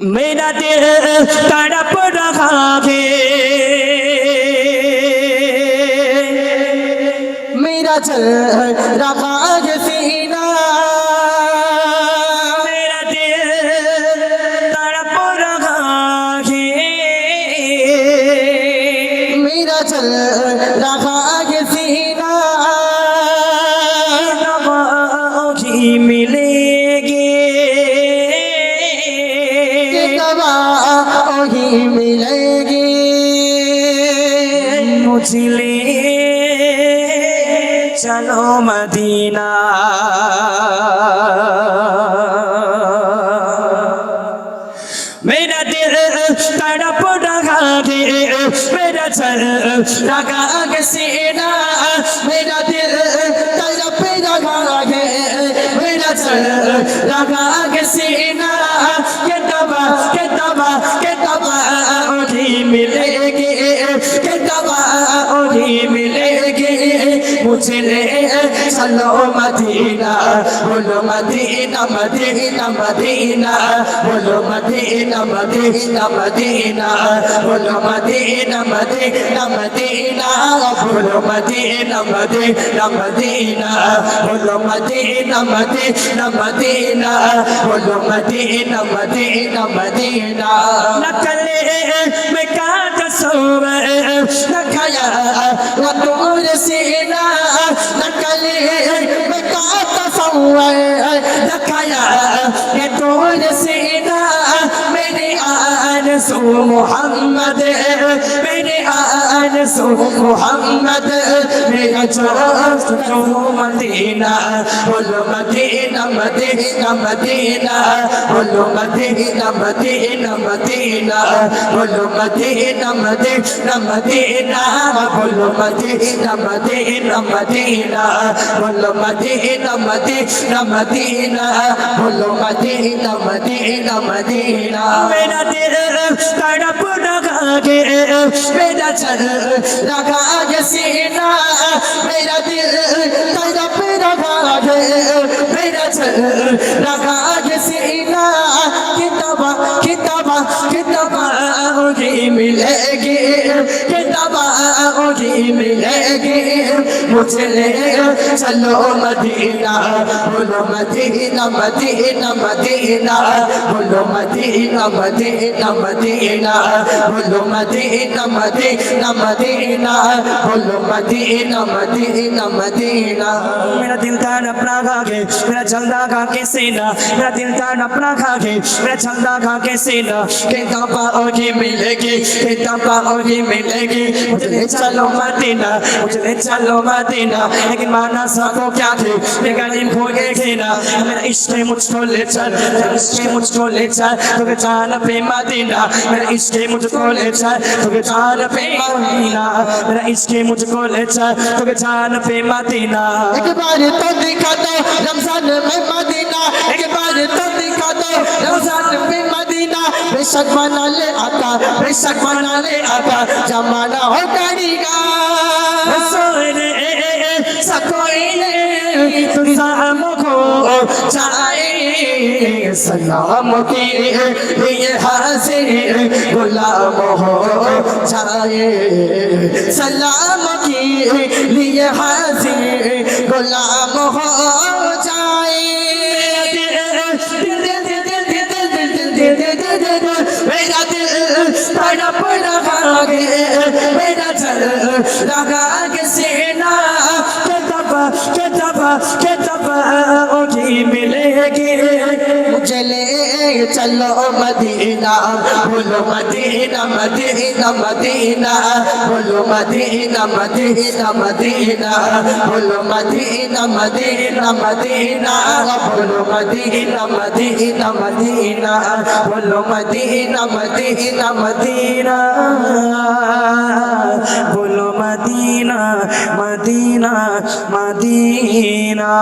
मेरा दिल तड़प रहा है मेरा चल रहा है सीना मेरा दिल तड़प रहा है मेरा चल रहा है सीना दवाओं বুঝলে? চলো মদিনা। মেরা দিল তড়প ডগা দে মেরা চল ডগা গে সেনা। মেরা দিল তড়প ডগা গে মেরা চল ডগা গে সেনা। কে দবা কে দবা, কে বুঝলে সালো মদিনা বলো মদিনা মদিনা মদিনা বলো মদিনা মদিনা মদিনা বলো মদিনা মদিনা মদিনা বলো মদিনা মদিনা মদিনা বলো মদিনা মদিনা মদিনা বলো মদিনা মদিনা মদিনা না চলে বেকার কসম না খায়া না তোর সে دکھایا یہ ڈول سینا میرے آرزو محمد میرے آرزو رسول محمد میرا چوک تو مدینہ بولو مدینہ مدینہ مدینہ بولو مدینہ مدینہ مدینہ بولو مدینہ مدینہ مدینہ بولو مدینہ مدینہ مدینہ بولو مدینہ مدینہ مدینہ بولو مدینہ مدینہ مدینہ میرا دل मेरा चल लगा के सीना मेरा दिल तड़प रहा है मेरा चल लगा मुझे ले चलो मदीना बोलो मदीना मदीना मदीना बोलो मदीना मदीना मदीना बोलो मदीना मदीना मदीना बोलो मदीना मदीना मदीना मेरा दिल था अपना खा के मेरा चलदा खा के सीना मेरा दिल था अपना खा के मेरा चलदा खा के सीना के दफा ओगी मिलेगी के दफा ओगी मिलेगी मुझे ले चलो मदीना मुझे ले चलो मदीना लेकिन माना सबको क्या थे मैं गली खो गए थे ना मेरा इश्क मुझको ले चल मेरा इश्क मुझको ले चल तो जान पे मदीना मेरा इश्क मुझको ले चल तो जान पे मदीना मेरा इश्क मुझको ले चल तो जान पे मदीना एक बार तो दिखा दो रमजान में मदीना एक बार तो दिखा दो रमजान में मदीना बेशक बना ले आका बेशक बना ले आका जमाना हो करीगा सोने सकोई तुम को चाहे सलाम के लिए हाजिर गुलाम हो जाए सलाम के लिए हाजिर गुलाम हो রাখা के दबा के दबा ओढ़ी मिलेगी मुझे ले चलो मदीना बोलो मदीना मदीना मदीना बोलो मदीना मदीना मदीना बोलो मदीना मदीना मदीना बोलो मदीना मदीना मदीना बोलो मदीना मदीना मदीना बोलो মদিনা মদিনা মদিনা।